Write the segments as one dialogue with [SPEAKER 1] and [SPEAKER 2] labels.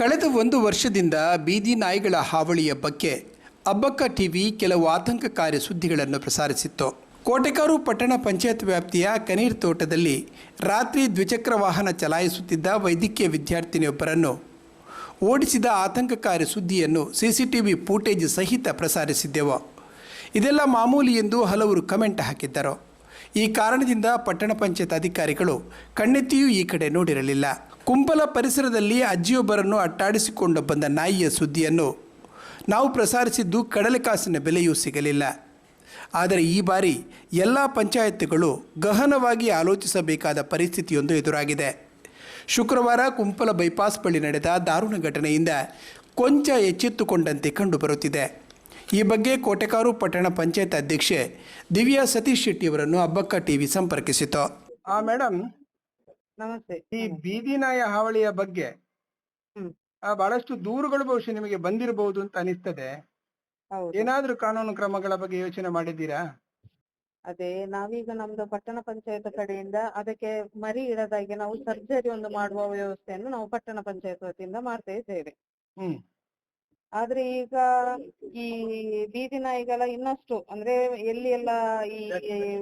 [SPEAKER 1] ಕಳೆದ ಒಂದು ವರ್ಷದಿಂದ ಬೀದಿ ನಾಯಿಗಳ ಹಾವಳಿಯ ಬಗ್ಗೆ ಅಬ್ಬಕ್ಕ ಟಿವಿ ಕೆಲವು ಆತಂಕಕಾರಿ ಸುದ್ದಿಗಳನ್ನು ಪ್ರಸಾರಿಸಿತ್ತು. ಕೋಟೆಕಾರು ಪಟ್ಟಣ ಪಂಚಾಯತ್ ವ್ಯಾಪ್ತಿಯ ಕನೀರ್ ತೋಟದಲ್ಲಿ ರಾತ್ರಿ ದ್ವಿಚಕ್ರ ವಾಹನ ಚಲಾಯಿಸುತ್ತಿದ್ದ ವೈದ್ಯಕೀಯ ವಿದ್ಯಾರ್ಥಿನಿಯೊಬ್ಬರನ್ನು ಓಡಿಸಿದ ಆತಂಕಕಾರಿ ಸುದ್ದಿಯನ್ನು ಸಿಸಿಟಿವಿ ಫೂಟೇಜ್ ಸಹಿತ ಪ್ರಸಾರಿಸಿದ್ದೆವು. ಇದೆಲ್ಲ ಮಾಮೂಲಿ ಎಂದು ಹಲವರು ಕಮೆಂಟ್ ಹಾಕಿದ್ದರು. ಈ ಕಾರಣದಿಂದ ಪಟ್ಟಣ ಪಂಚಾಯತ್ ಅಧಿಕಾರಿಗಳು ಕಣ್ಣೆತ್ತಿಯೂ ಈ ಕಡೆ ನೋಡಿರಲಿಲ್ಲ. ಕುಂಪಲ ಪರಿಸರದಲ್ಲಿ ಅಜ್ಜಿಯೊಬ್ಬರನ್ನು ಅಟ್ಟಾಡಿಸಿಕೊಂಡು ಬಂದ ನಾಯಿಯ ಸುದ್ದಿಯನ್ನು ನಾವು ಪ್ರಸಾರಿಸಿದ್ದು ಕಡಲೆಕಾಸಿನ ಬೆಲೆಯೂ ಸಿಗಲಿಲ್ಲ. ಆದರೆ ಈ ಬಾರಿ ಎಲ್ಲ ಪಂಚಾಯತ್ಗಳು ಗಹನವಾಗಿ ಆಲೋಚಿಸಬೇಕಾದ ಪರಿಸ್ಥಿತಿಯೊಂದು ಎದುರಾಗಿದೆ. ಶುಕ್ರವಾರ ಕುಂಪಲ ಬೈಪಾಸ್ ಬಳಿ ನಡೆದ ದಾರುಣ ಘಟನೆಯಿಂದ ಕೊಂಚ ಎಚ್ಚೆತ್ತುಕೊಂಡಂತೆ ಕಂಡುಬರುತ್ತಿದೆ. ಈ ಬಗ್ಗೆ ಕೋಟೆಕಾರು ಪಟ್ಟಣ ಪಂಚಾಯತ್ ಅಧ್ಯಕ್ಷೆ ದಿವ್ಯಾ ಸತೀಶ್ ಶೆಟ್ಟಿಯವರನ್ನು ಅಬ್ಬಕ್ಕ ಟಿವಿ ಸಂಪರ್ಕಿಸಿತು. ಮೇಡಮ್
[SPEAKER 2] ನಮಸ್ತೆ
[SPEAKER 1] ಈ ಬೀದಿ ನಾಯ ಹಾವಳಿಯ ಬಗ್ಗೆ ಬಹಳಷ್ಟು ದೂರುಗಳು ಬಹುಶಃ ನಿಮಗೆ ಬಂದಿರಬಹುದು ಅಂತ ಅನಿಸ್ತದೆ.
[SPEAKER 2] ಹೌದು.
[SPEAKER 1] ಏನಾದ್ರೂ ಕಾನೂನು ಕ್ರಮಗಳ ಬಗ್ಗೆ ಯೋಚನೆ ಮಾಡಿದ್ದೀರಾ?
[SPEAKER 2] ಅದೇ ನಾವೀಗ ನಮ್ದು ಪಟ್ಟಣ ಪಂಚಾಯತ್ ಕಡೆಯಿಂದ ಅದಕ್ಕೆ ಮರಿ ಇಡದಾಗಿ ನಾವು ಸರ್ಜರಿ ಒಂದು ಮಾಡುವ ವ್ಯವಸ್ಥೆಯನ್ನು ನಾವು ಪಟ್ಟಣ ಪಂಚಾಯತ್ ವತಿಯಿಂದ ಮಾಡ್ತಾ ಇದ್ದೇವೆ.
[SPEAKER 1] ಹ್ಮ್.
[SPEAKER 2] ಆದ್ರೆ ಈಗ ಈ ಬೀದಿ ನಾಯಿಗಳ ಇನ್ನಷ್ಟು ಅಂದ್ರೆ ಎಲ್ಲಿ ಎಲ್ಲ ಈ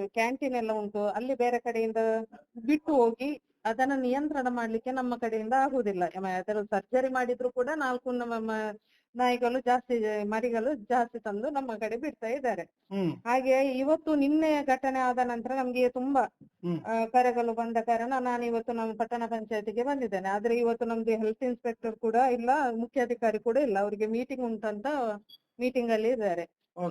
[SPEAKER 2] ಕ್ಯಾಂಟೀನ್ ಎಲ್ಲ ಉಂಟು ಅಲ್ಲಿ ಬೇರೆ ಕಡೆಯಿಂದ ಬಿಟ್ಟು ಹೋಗಿ ಅದನ್ನ ನಿಯಂತ್ರಣ ಮಾಡ್ಲಿಕ್ಕೆ ನಮ್ಮ ಕಡೆಯಿಂದ ಆಗುದಿಲ್ಲ ಅದರ ಸರ್ಜರಿ ಮಾಡಿದ್ರು ಕೂಡ ನಾಲ್ಕು ನಮ್ಮ ನಾಯಿಗಳು ಜಾಸ್ತಿ ಮರಿಗಳು ಜಾಸ್ತಿ ತಂದು ನಮ್ಮ ಕಡೆ ಬಿಡ್ತಾ ಇದ್ದಾರೆ. ಹಾಗೆ ಇವತ್ತು ನಿನ್ನೆ ಘಟನೆ ಆದ ನಂತರ ನಮ್ಗೆ ತುಂಬಾ ಕರೆಗಳು ಬಂದ ಕಾರಣ ನಾನು ಇವತ್ತು ನಮ್ಮ ಪಟ್ಟಣ ಪಂಚಾಯತಿಗೆ ಬಂದಿದ್ದೇನೆ. ಆದ್ರೆ ಇವತ್ತು ನಮ್ದು ಹೆಲ್ತ್ ಇನ್ಸ್ಪೆಕ್ಟರ್ ಕೂಡ ಇಲ್ಲ ಮುಖ್ಯಾಧಿಕಾರಿ ಕೂಡ ಇಲ್ಲ. ಅವರಿಗೆ ಮೀಟಿಂಗ್ ಉಂಟಂತ ಮೀಟಿಂಗ್ ಅಲ್ಲಿ ಇದ್ದಾರೆ.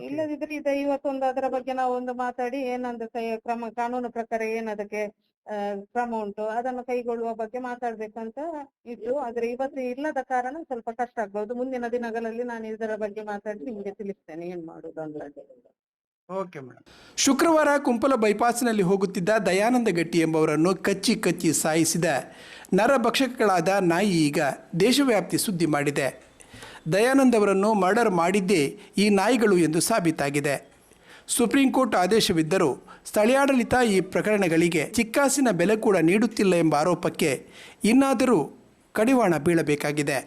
[SPEAKER 2] ಇಲ್ಲದಿದ್ರೆ ಇದೆ ಇವತ್ತೊಂದು ಅದರ ಬಗ್ಗೆ ನಾವು ಒಂದು ಮಾತಾಡಿ ಏನಂತ ಕೈ- ಕ್ರಮ ಕಾನೂನು ಪ್ರಕಾರ ಏನದಕ್ಕೆ ಆ, ಕ್ರಮ ಉಂಟು ಅದನ್ನು ಕೈಗೊಳ್ಳುವ ಬಗ್ಗೆ ಮಾತಾಡ್ಬೇಕಂತ ಇತ್ತು. ಆದ್ರೆ ಇವತ್ತು ಇಲ್ಲದ ಕಾರಣ ಸ್ವಲ್ಪ ಕಷ್ಟ ಆಗ್ಬಹುದು. ಮುಂದಿನ ದಿನಗಳಲ್ಲಿ ನಾನು ಇದರ ಬಗ್ಗೆ ಮಾತಾಡಿ ನಿಮ್ಗೆ ತಿಳಿಸ್ತೇನೆ ಏನ್ ಮಾಡುದು ಅಂತ.
[SPEAKER 1] ಓಕೆ ಮೇಡಮ್ ಶುಕ್ರವಾರ ಕುಂಪಲ ಬೈಪಾಸ್ನಲ್ಲಿ ಹೋಗುತ್ತಿದ್ದ ದಯಾನಂದ ಗಟ್ಟಿ ಎಂಬವರನ್ನು ಕಚ್ಚಿ ಕಚ್ಚಿ ಸಾಯಿಸಿದ ನರಭಕ್ಷಕಗಳಾದ ನಾಯಿ ಈಗ ದೇಶವ್ಯಾಪ್ತಿ ಸುದ್ದಿ ಮಾಡಿದೆ. ದಯಾನಂದ್ ಅವರನ್ನು ಮರ್ಡರ್ ಮಾಡಿದ್ದೇ ಈ ನಾಯಿಗಳು ಎಂದು ಸಾಬೀತಾಗಿದೆ. ಸುಪ್ರೀಂ ಕೋರ್ಟ್ ಆದೇಶವಿದ್ದರೂ ಸ್ಥಳೀಯಾಡಳಿತ ಈ ಪ್ರಕರಣಗಳಿಗೆ ಚಿಕ್ಕಾಸಿನ ಬೆಲೆ ಕೂಡ ನೀಡುತ್ತಿಲ್ಲ ಎಂಬ ಆರೋಪಕ್ಕೆ ಇನ್ನಾದರೂ ಕಡಿವಾಣ ಬೀಳಬೇಕಾಗಿದೆ.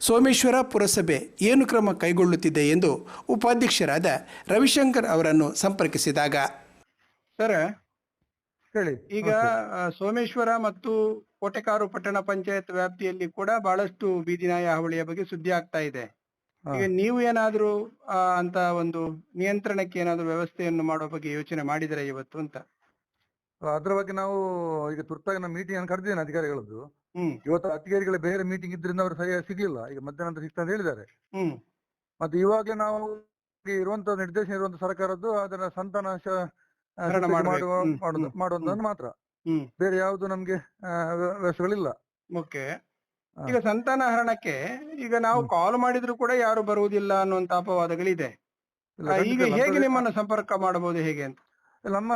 [SPEAKER 1] ಸೋಮೇಶ್ವರ ಪುರಸಭೆ ಏನು ಕ್ರಮ ಕೈಗೊಳ್ಳುತ್ತಿದೆ ಎಂದು ಉಪಾಧ್ಯಕ್ಷರಾದ ರವಿಶಂಕರ್ ಅವರನ್ನು ಸಂಪರ್ಕಿಸಿದಾಗ. ಸರ್
[SPEAKER 3] ಹೇಳಿ.
[SPEAKER 1] ಈಗ ಸೋಮೇಶ್ವರ ಮತ್ತು ಕೋಟೆಕಾರು ಪಟ್ಟಣ ಪಂಚಾಯತ್ ವ್ಯಾಪ್ತಿಯಲ್ಲಿ ಕೂಡ ಬಹಳಷ್ಟು ಬೀದಿ ನಾಯಿ ಹಾವಳಿಯ ಬಗ್ಗೆ ಸುದ್ದಿ ಆಗ್ತಾ ಇದೆ. ಈಗ ನೀವು ಏನಾದ್ರೂ ಅಂತ ಒಂದು ನಿಯಂತ್ರಣಕ್ಕೆ ಏನಾದ್ರೂ ವ್ಯವಸ್ಥೆಯನ್ನು ಮಾಡುವ ಬಗ್ಗೆ ಯೋಚನೆ ಮಾಡಿದರೆ ಇವತ್ತು ಅಂತ.
[SPEAKER 3] ಅದ್ರ ಬಗ್ಗೆ ನಾವು ಈಗ ತುರ್ತಾಗಿ ನಮ್ಮ ಮೀಟಿಂಗ್ ಅನ್ನು ಕರೆದಿದ್ದೇನೆ ಅಧಿಕಾರಿಗಳದ್ದು. ಇವತ್ತು ಅಧಿಕಾರಿಗಳ ಬೇರೆ ಮೀಟಿಂಗ್ ಇದ್ರಿಂದ ಅವರು ಸರಿಯಾಗಿ ಸಿಗ್ಲಿಲ್ಲ. ಈಗ ಮಧ್ಯಾಹ್ನ ಸಿಕ್ತ ಸಿಗ್ತಾ ಅಂತ ಹೇಳಿದ್ದಾರೆ.
[SPEAKER 1] ಹ್ಮ್.
[SPEAKER 3] ಮತ್ತೆ ಇವಾಗಲೇ ನಾವು ಇರುವಂತ ನಿರ್ದೇಶನ ಇರುವಂತ ಸರ್ಕಾರದ್ದು ಅದನ್ನ ಸಂತಾನಾಶ ಮಾಡುವಂತ ಮಾತ್ರ.
[SPEAKER 1] ಹ್ಮ್.
[SPEAKER 3] ಬೇರೆ ಯಾವುದು ನಮ್ಗೆ ಆ, ವ್ಯ- ವ್ಯವಸ್ಥೆಗಳಿಲ್ಲ.
[SPEAKER 1] ಓಕೆ.
[SPEAKER 3] ಹಾ.
[SPEAKER 1] ಈಗ ಸಂತಾನ ಹರಣಕ್ಕೆ ಈಗ ನಾವು ಕಾಲ್ ಮಾಡಿದ್ರು ಕೂಡ ಯಾರು ಬರುವುದಿಲ್ಲ ಅನ್ನುವಂತ ಅಪವಾದಗಳಿದೆ.
[SPEAKER 3] ಇಲ್ಲ,
[SPEAKER 1] ಆ,
[SPEAKER 3] ಖಂಡಿತ
[SPEAKER 1] ಈಗ ಹೇಗೆ ನಿಮ್ಮನ್ನು ಸಂಪರ್ಕ ಮಾಡಬಹುದು ಹೇಗೆ ಅಂತ?
[SPEAKER 3] ನಮ್ಮ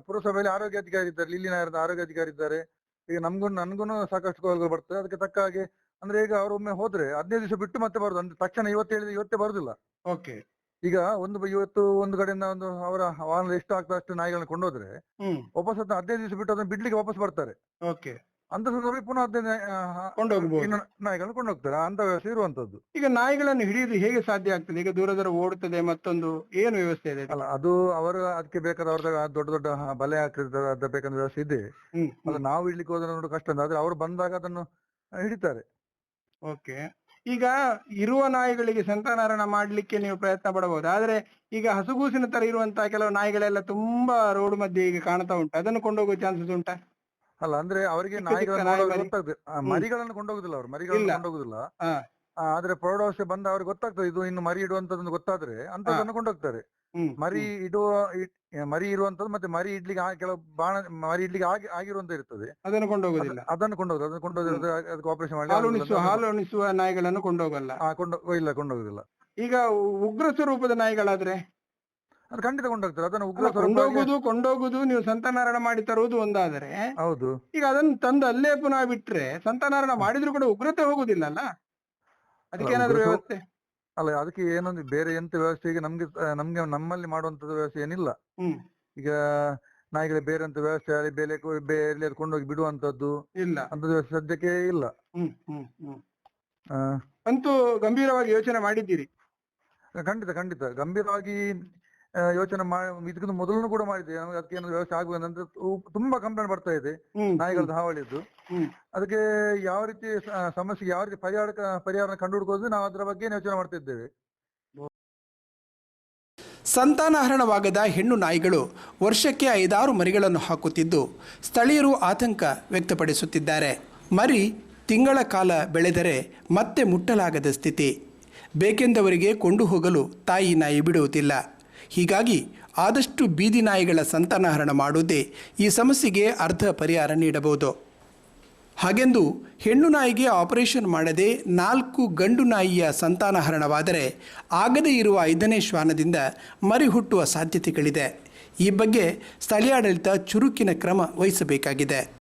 [SPEAKER 3] ಪುರಸಭೆಯಲ್ಲಿ ಆರೋಗ್ಯ ಅಧಿಕಾರಿ ಇದ್ದಾರೆ ಇಲ್ಲಿನ ಆರೋಗ್ಯ ಅಧಿಕಾರಿ ಇದ್ದಾರೆ. ಈಗ ನಮ್ಗೂ ನನ್ಗೂನು ಸಾಕಷ್ಟು ಕಾಲ್ಗಳು ಬರ್ತದೆ ಅದಕ್ಕೆ ತಕ್ಕ ಹಾಗೆ ಅಂದ್ರೆ ಈಗ ಅವ್ರೊಮ್ಮೆ ಹೋದ್ರೆ ಹದಿನೈದು ದಿವಸ ಬಿಟ್ಟು ಮತ್ತೆ ಬರುದು. ಅಂದ್ರೆ ತಕ್ಷಣ ಇವತ್ತು ಹೇಳಿದ್ರೆ ಇವತ್ತೇ ಬರುದಿಲ್ಲ.
[SPEAKER 1] ಓಕೆ.
[SPEAKER 3] ಈಗ ಒಂದು ಇವತ್ತು ಒಂದು ಕಡೆಯಿಂದ ಒಂದು ಅವರ ವಾಹನ ಎಷ್ಟು ಆಗ್ತಾ ಅಷ್ಟು ನಾಯಿಗಳನ್ನ ಕೊಂಡೋದ್ರೆ ವಾಪಸ್ ಅದನ್ನ ಹದಿನೈದು ದಿವಸ ಬಿಟ್ಟು ಅದನ್ನ ಬಿಡ್ಲಿಕ್ಕೆ ವಾಪಸ್ ಬರ್ತಾರೆ.
[SPEAKER 1] ಓಕೆ.
[SPEAKER 3] ಅಂತ ಸಂದರ್ಭ ಪುನಃ ಹದಿನೈದು
[SPEAKER 1] ಕೊಂಡೋಗ್ಬೋದು.
[SPEAKER 3] ನಾಯಿಗಳನ್ನ ಕೊಂಡೋಗ್ತಾರೆ. ಅಂತ ವ್ಯವಸ್ಥೆ ಇರುವಂತದ್ದು
[SPEAKER 1] ಈಗ ನಾಯಿಗಳನ್ನು ಹಿಡಿಯುದು ಹೇಗೆ ಸಾಧ್ಯ ಆಗ್ತದೆ? ಈಗ ದೂರ ದೂರ ಓಡುತ್ತದೆ ಮತ್ತೊಂದು ಏನು ವ್ಯವಸ್ಥೆ ಇದೆ
[SPEAKER 3] ಅಲ್ಲ ಅದು ಅವರು ಅದಕ್ಕೆ ಬೇಕಾದ ಅವ್ರ ದೊಡ್ಡ ದೊಡ್ಡ ಬಲೆ ಹಾಕಿರ್ತಾರೆ ಅದ ಬೇಕಾದ ವ್ಯವಸ್ಥೆ ಇದೆ. ಅದು ನಾವು ಇಡ್ಲಿಕ್ಕೆ ಹೋದ್ರೆ ನೋಡಿ ಕಷ್ಟ ಅಂತ ಆದ್ರೆ ಅವ್ರು ಬಂದಾಗ ಅದನ್ನು ಹಿಡಿತಾರೆ.
[SPEAKER 1] ಓಕೆ. ಈಗ ಇರುವ ನಾಯಿಗಳಿಗೆ ಸಂತಾನಹರಣ ಮಾಡ್ಲಿಕ್ಕೆ ನೀವು ಪ್ರಯತ್ನ ಪಡಬಹುದು. ಆದ್ರೆ ಈಗ ಹಸುಗೂಸಿನ ತರ ಇರುವಂತಹ ಕೆಲವು ನಾಯಿಗಳೆಲ್ಲ ತುಂಬಾ ರೋಡ್ ಮಧ್ಯೆ ಈಗ ಕಾಣ್ತಾ ಉಂಟು. ಅದನ್ನು ಕೊಂಡೋಗುವ ಚಾನ್ಸಸ್ ಉಂಟಾ?
[SPEAKER 3] ಅಲ್ಲ ಅಂದ್ರೆ ಅವರಿಗೆ ನಾಯಿಗಳನ್ನು ಮರಿಗಳನ್ನು ಕೊಂಡೋಗುದಿಲ್ಲ ಅವರು. ಮರಿಗಳನ್ನು ಕೊಂಡೋಗುದಿಲ್ಲ. ಆ, ಆದ್ರೆ ಪ್ರೌಢಾವಸ್ಥೆ ಬಂದ ಅವ್ರಿಗೆ ಗೊತ್ತಾಗ್ತದೆ ಇದು ಇನ್ನು ಮರಿ ಇಡುವಂತದ್ದು ಗೊತ್ತಾದ್ರೆ ಅಂತದನ್ನು ಕೊಂಡೋಗ್ತಾರೆ
[SPEAKER 1] ಹ್ಮ್
[SPEAKER 3] ಮರಿ ಇಡುವ ಮರಿ ಇರುವಂತದ್ದು ಮತ್ತೆ ಮರಿ ಇಡ್ಲಿಕ್ಕೆ ಆ- ಕೆಲವು ಬಾಣ ಮರಿ ಇಡ್ಲಿಕ್ಕೆ ಆಗಿ ಆಗಿರುವಂತ ಇರ್ತದೆ.
[SPEAKER 1] ಅದನ್ನು ಕೊಂಡೋಗುದಿಲ್ಲ
[SPEAKER 3] ಅದ- ಅದನ್ನು ಕೊಂಡೋಗುದು ಅದನ್ನು ಕೊಂಡೋದ್ರೆ ಅದಕ್ಕೆ ಆಪರೇಷನ್ ಮಾಡಿ
[SPEAKER 1] ಹಾಲು ಉಣಿಸುವ ಹಾಲು ಉಣಿಸುವ ನಾಯಿಗಳನ್ನು ಕೊಂಡೋಗಲ್ಲ.
[SPEAKER 3] ಆ, ಕೊಂಡೋ ಇಲ್ಲ ಕೊಂಡೋಗುದಿಲ್ಲ.
[SPEAKER 1] ಈಗ ಉಗ್ರ ಸ್ವರೂಪದ ನಾಯಿಗಳಾದ್ರೆ?
[SPEAKER 3] ಅದು ಖಂಡಿತ ಕೊಂಡೋಗ್ತಾರೆ ಅದನ್ನು ಉಗ್ರ
[SPEAKER 1] ಅಲ್ಲ,
[SPEAKER 3] ಸ್ವರೂಪವಾಗಿ-
[SPEAKER 1] ಕೊಂಡೋಗುದು ಕೊಂಡೋಗುದು ನೀವು ಸಂತಾನಹರಣ ಮಾಡಿ ತರುವುದು ಒಂದಾದರೆ
[SPEAKER 3] ಹೌದು.
[SPEAKER 1] ಈಗ ಅದನ್ನು ತಂದು ಅಲ್ಲೇ ಪುನಃ ಬಿಟ್ರೆ ಸಂತಾನಹರಣ ಮಾಡಿದ್ರು ಕೂಡ ಉಗ್ರತೆ ಹೋಗುದಿಲ್ಲಲ್ಲ ಅದಕ್ಕೇನಾದ್ರೂ
[SPEAKER 3] ಏನಾದ್ರು
[SPEAKER 1] ವ್ಯವಸ್ಥೆ?
[SPEAKER 3] ಅಲ್ಲ ಅದಕ್ಕೆ ಏನೊಂದು ಬೇರೆ ಎಂತ ವ್ಯವಸ್ಥೆ? ಈಗ ನಮ್ಗೆ ನಮ್ಗೆ ನಮ್ಮಲ್ಲಿ ಮಾಡುವಂತದ್ದು ವ್ಯವಸ್ಥೆ ಏನಿಲ್ಲ. ಈಗ ನಾಯಿಗಳ ಬೇರೆ ಅಂತ ವ್ಯವಸ್ಥೆ ಅಲ್ಲಿ ಬೇರೆ ಬೇರೆ ಕೊಂಡೋಗಿ ಬಿಡುವಂತದ್ದು
[SPEAKER 1] ಇಲ್ಲ.
[SPEAKER 3] ಅಂತ ವ್ಯವಸ್ಥೆ ಸದ್ಯಕ್ಕೆ ಇಲ್ಲ.
[SPEAKER 1] ಅಂತೂ
[SPEAKER 4] ಗಂಭೀರವಾಗಿ ಯೋಚನೆ ಮಾಡಿದ್ದೀರಿ.
[SPEAKER 3] ಖಂಡಿತ ಖಂಡಿತ. ಗಂಭೀರವಾಗಿ ಯೋಚನೆ ಮಾಡಿ ಇದಕ್ಕಿಂತ ಮೊದಲು ಕೂಡ ಮಾಡಿದ್ದೆ. ನಮಗೆ ಅದಕ್ಕೆ ಏನಾದ್ರು ವ್ಯವಸ್ಥೆ ಆಗಬೇಕಂದ್ರೆ ತುಂಬಾ ಕಂಪ್ಲೇಂಟ್ ಬರ್ತಾ ಇದೆ ನಾಯಿಗಳದ್ದು ಹಾವಳಿದ್ದು. ಅದಕ್ಕೆ ಯಾವ ರೀತಿ ಸಮಸ್ಯೆಗೆ ಯಾವ ರೀತಿ ಪರಿಹಾರ ಪರಿಹಾರ ಕಂಡು ಹುಡುಕೋದು ನಾವು ಅದರ ಬಗ್ಗೆ ಯೋಚನೆ ಮಾಡ್ತಾ ಇದ್ದೇವೆ.
[SPEAKER 1] ಸಂತಾನಹರಣವಾಗದ ಹೆಣ್ಣು ನಾಯಿಗಳು ವರ್ಷಕ್ಕೆ ಐದಾರು ಮರಿಗಳನ್ನು ಹಾಕುತ್ತಿದ್ದು ಸ್ಥಳೀಯರು ಆತಂಕ ವ್ಯಕ್ತಪಡಿಸುತ್ತಿದ್ದಾರೆ. ಮರಿ ತಿಂಗಳ ಕಾಲ ಬೆಳೆದರೆ ಮತ್ತೆ ಮುಟ್ಟಲಾಗದ ಸ್ಥಿತಿ. ಬೇಕೆಂದವರಿಗೆ ಕೊಂಡು ಹೋಗಲು ತಾಯಿ ನಾಯಿ ಬಿಡುವುದಿಲ್ಲ. ಹೀಗಾಗಿ ಆದಷ್ಟು ಬೀದಿ ನಾಯಿಗಳ ಸಂತಾನಹರಣ ಮಾಡುವುದೇ ಈ ಸಮಸ್ಯೆಗೆ ಅರ್ಧ ಪರಿಹಾರ ನೀಡಬಹುದು. ಹಾಗೆಂದು ಹೆಣ್ಣು ನಾಯಿಗೆ ಆಪರೇಷನ್ ಮಾಡದೆ ನಾಲ್ಕು ಗಂಡು ನಾಯಿಯ ಸಂತಾನಹರಣವಾದರೆ ಆಗದೇ ಇರುವ ಐದನೇ ಶ್ವಾನದಿಂದ ಮರಿ ಹುಟ್ಟುವ ಸಾಧ್ಯತೆಗಳಿದೆ. ಈ ಬಗ್ಗೆ ಸ್ಥಳೀಯಾಡಳಿತ ಚುರುಕಿನ ಕ್ರಮ ವಹಿಸಬೇಕಾಗಿದೆ.